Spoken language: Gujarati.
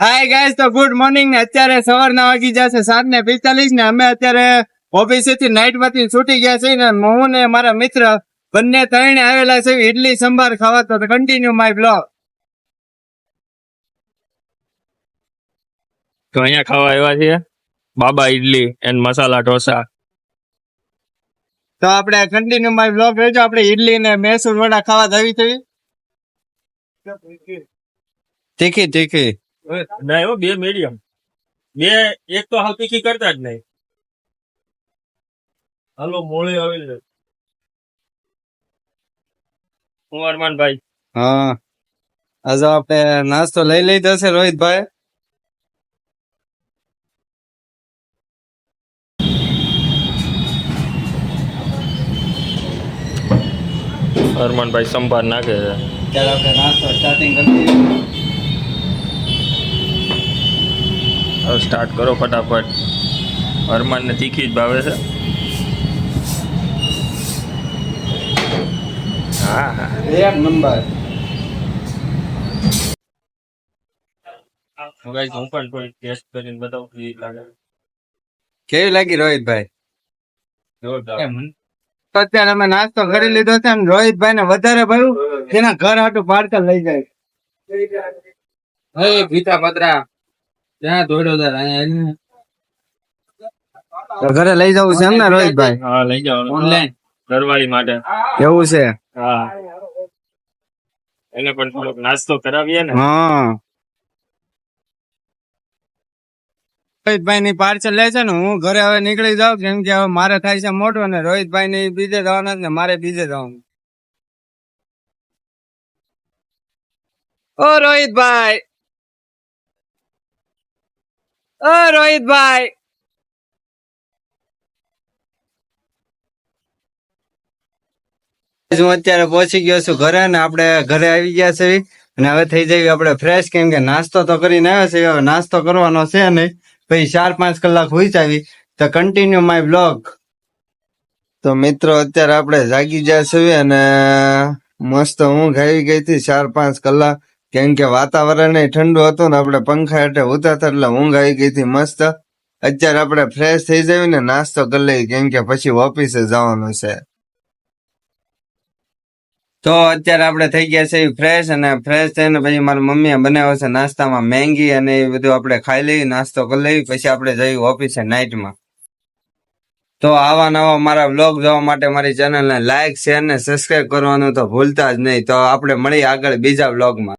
હાય ગાઈસ તો ગુડ મોર્નિંગ ને અત્યારે સવારના વાગી જશે સાત ને પિસ્તાલીસ ને અમે અત્યારે ઓફિસે થી નાઇટમાંથી છૂટી ગયા છે ને હું ને મારા મિત્ર બંને ત્રણે આવેલા છે ઇડલી સંભાર ખાવા. તો કન્ટિન્યુ માય બ્લોગ તો અહીંયા ખાવા આવ્યા છીએ. બાબા ઈડલી એન્ડ મસાલા ઢોસા. તો આપણે કન્ટિન્યુ માય બ્લોગ રહેજો આપણે ઇડલી ને મૈસૂર વડા ખાવા જવી થઈ તીખી તીખી ના એવો બે મીડિયમ બે એક તો હાલ તીખી કરતા જ નહીં. હાલો મોળે આવેલ હું અરમાનભાઈ? હા. આજે આપણે નાસ્તો લઈ લીધો છે રોહિતભાઈ. અરમાનભાઈ સંભાર નાખે છે. ત્યારે આપણે નાસ્તો સ્ટાર્ટિંગ કરી સ્ટાર્ટ કરો ફટાફટ. હરમાનને તીખી જ ભાવે છે. હા હા. એક નંબર. હું પણ કોઈ ટેસ્ટ કરીને બતાવું કેવી લાગે. કેવી લાગી રોહિતભાઈ? તો અત્યારે અમે નાસ્તો કરી લીધો છે અને રોહિતભાઈ ને વધારે ભાઈ એના ઘર હાટું પાર્સલ લઈ જાય. હે ગીતા પત્રા ત્યાં દોડ્યો તાર ઘરે લઈ જવું છે એમ ને રોહિતભાઈ? હા લઈ જાઓ. ઓનલાઈન ઘરવાળી માટે. એવું છે? હા. એને પણ થોડોક નાસ્તો કરાવીએ ને. હા. રોહિતભાઈ ની પાર્સલ લે છે ને હું ઘરે હવે નીકળી જાઉં કેમ કે હવે મારે થાય છે મોટું અને રોહિતભાઈ ની બીજે જવાના છે ને મારે બીજે જવાનું. ઓ રોહિતભાઈ! ઓ, રોહિતભાઈ. હું અત્યારે પહોંચી ગયો છું ઘરે ને આપણે ઘરે આવી ગયા છે. અને હવે થઈ જઈએ આપણે ફ્રેશ કેમ કે નાસ્તો તો કરીને આવ્યો છે હવે નાસ્તો કરવાનો છે નહીં. પછી ચાર પાંચ કલાક હોઈ આવી તો કન્ટિન્યુ માય બ્લોગ તો મિત્રો અત્યારે આપણે જાગી ગયા છીએ અને મસ્ત ઊંઘ આવી ગઈ હતી. ચાર પાંચ કલાક કેમ કે વાતાવરણ ઠંડુ હતું ને, આપણે પંખા હેઠે ઉતારતા એટલે ઊંઘ આવી ગઈ હતી મસ્ત. અત્યારે આપણે ફ્રેશ થઈ જઈએ ને, નાસ્તો કરી લઈએ, કેમ કે પછી ઓફિસે જવાનું છે. તો અત્યારે આપણે થઈ ગયા છે ફ્રેશ અને ફ્રેશ થઈને પછી મારી મમ્મીએ બનાવ્યો છે નાસ્તામાં મેંગી અને એ બધું આપણે ખાઈ લઈએ, નાસ્તો કરી લઈએ, પછી આપણે જઈએ ઓફિસે નાઇટમાં તો આવા નવા મારા બ્લોગ જોવા માટે મારી ચેનલને લાઇક શેર ને સબસ્ક્રાઇબ કરવાનું તો ભૂલતા જ નહીં. તો આપણે મળીએ આગળ બીજા બ્લોગમાં